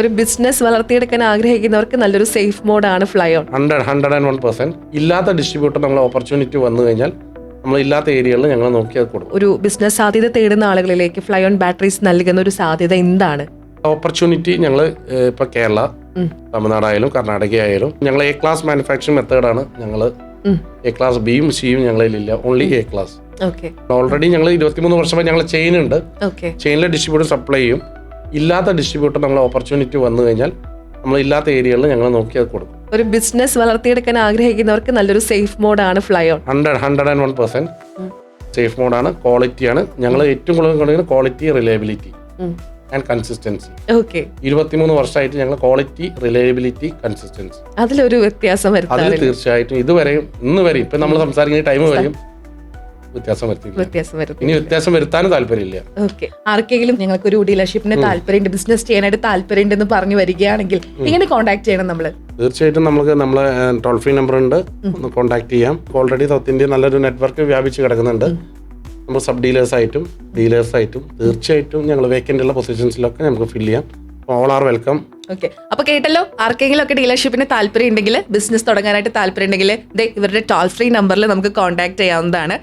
ഒരു ബിസിനസ് വളർത്തിയെടുക്കാൻ ആഗ്രഹിക്കുന്നവർക്ക് നല്ലൊരു safe മോഡാണ് fly on hundred hundred and one percent ഇല്ലാത്ത ഡിസ്ട്രിബ്യൂട്ടർ നമ്മൾ ഓപ്പർച്യൂണിറ്റി വന്നു കഴിഞ്ഞാൽ നമ്മൾ ഇല്ലാത്ത ഏരിയകളിൽ ഞങ്ങൾ നോക്കി കൊടുക്കും. ഒരു ബിസിനസ് സാധ്യത തേടുന്ന ആളുകളിലേക്ക് ഫ്ലൈ ഓൺ ബാറ്ററീസ് നൽകുന്ന ഒരു സാധ്യത എന്താണ്? ഓപ്പർച്യൂണിറ്റി ഞങ്ങൾ ഇപ്പോൾ കേരള. തമിഴ്നാടായാലും കർണാടക ആയാലും ഞങ്ങൾ എ ക്ലാസ് മാനുഫാക്ചറിങ് മെത്തേഡാണ് ഞങ്ങൾ. എ ക്ലാസ് ബിയും സിയും ഞങ്ങളിലില്ല only A class okay already ഞങ്ങൾ ഇരുപത്തിമൂന്ന് വർഷമായി ഞങ്ങൾ ചെയിൻ ഉണ്ട്. ചെയിനിലെ ഡിസ്ട്രിബ്യൂട്ടർ സപ്ലൈ ചെയ്യും. ഇല്ലാത്ത ഡിസ്ട്രിബ്യൂട്ടർ നമ്മളെ ഓപ്പർച്യൂണിറ്റി വന്നു കഴിഞ്ഞാൽ നമ്മൾ ഇല്ലാത്ത ഏരിയകളിൽ ഞങ്ങൾ നോക്കി അത് കൊടുക്കും. ഒരു ബിസിനസ് വളർത്തിയെടുക്കാൻ ആഗ്രഹിക്കുന്നവർക്ക് നല്ലൊരു safe മോഡാണ് fly on hundred hundred and one percent safe മോഡാണ് ക്വാളിറ്റിയാണ് ഞങ്ങൾ ഏറ്റവും കൂടുതൽ കൊണ്ടുവരുന്നത് quality reliability and consistency okay ഇരുപത്തിമൂന്ന് വർഷമായിട്ട് ഞങ്ങൾ ക്വാളിറ്റി റിലയബിലിറ്റി കൺസിസ്റ്റൻസി അതിലൊരു വ്യത്യാസം അതിൽ തീർച്ചയായിട്ടും ഇതുവരെയും ഇന്ന് വരെയും ഇപ്പൊ നമ്മൾ സംസാരിക്കുന്ന ടൈം വരെയും വ്യത്യാസം വ്യത്യാസം വരുത്തി ഇനി വ്യത്യാസം വരുത്താനും താല്പര്യമില്ല. ഓക്കെ. ആർക്കെങ്കിലും ഞങ്ങൾക്ക് ഒരു ഡീലർഷിപ്പിന് താല്പര്യമുണ്ട് ബിസിനസ് ചെയ്യാനായിട്ട് താല്പര്യമുണ്ട് എന്ന് പറഞ്ഞു വരികയാണെങ്കിൽ എങ്ങനെ കോൺടാക്ട് ചെയ്യണം നമ്മൾ തീർച്ചയായിട്ടും നമുക്ക് നമ്മളെ ടോൾ ഫ്രീ നമ്പർ ഉണ്ട്. ഒന്ന് കോൺടാക്ട് ചെയ്യാം. ഓൾറെഡി സൗത്ത് ഇന്ത്യ നല്ലൊരു നെറ്റ്വർക്ക് വ്യാപിച്ച് കിടക്കുന്നുണ്ട്. നമ്മൾ സബ് ഡീലേഴ്സ് ആയിട്ടും ഡീലേഴ്സ് ആയിട്ടും തീർച്ചയായിട്ടും ഞങ്ങൾ വേക്കന്റ് ഉള്ള പൊസിഷൻസിലൊക്കെ നമുക്ക് ഫില്ല് ചെയ്യാം. All are welcome okay. അപ്പൊ കേട്ടല്ലോ ആർക്കെങ്കിലും ഒക്കെ ഡീലർഷിപ്പിന് താല്പര്യം ഉണ്ടെങ്കിൽ ബിസിനസ് തുടങ്ങാനായിട്ട് താല്പര്യം ഉണ്ടെങ്കിൽ ഇവരുടെ ടോൾ ഫ്രീ നമ്പറിൽ നമുക്ക് കോൺടാക്ട് ചെയ്യാവുന്നതാണ്.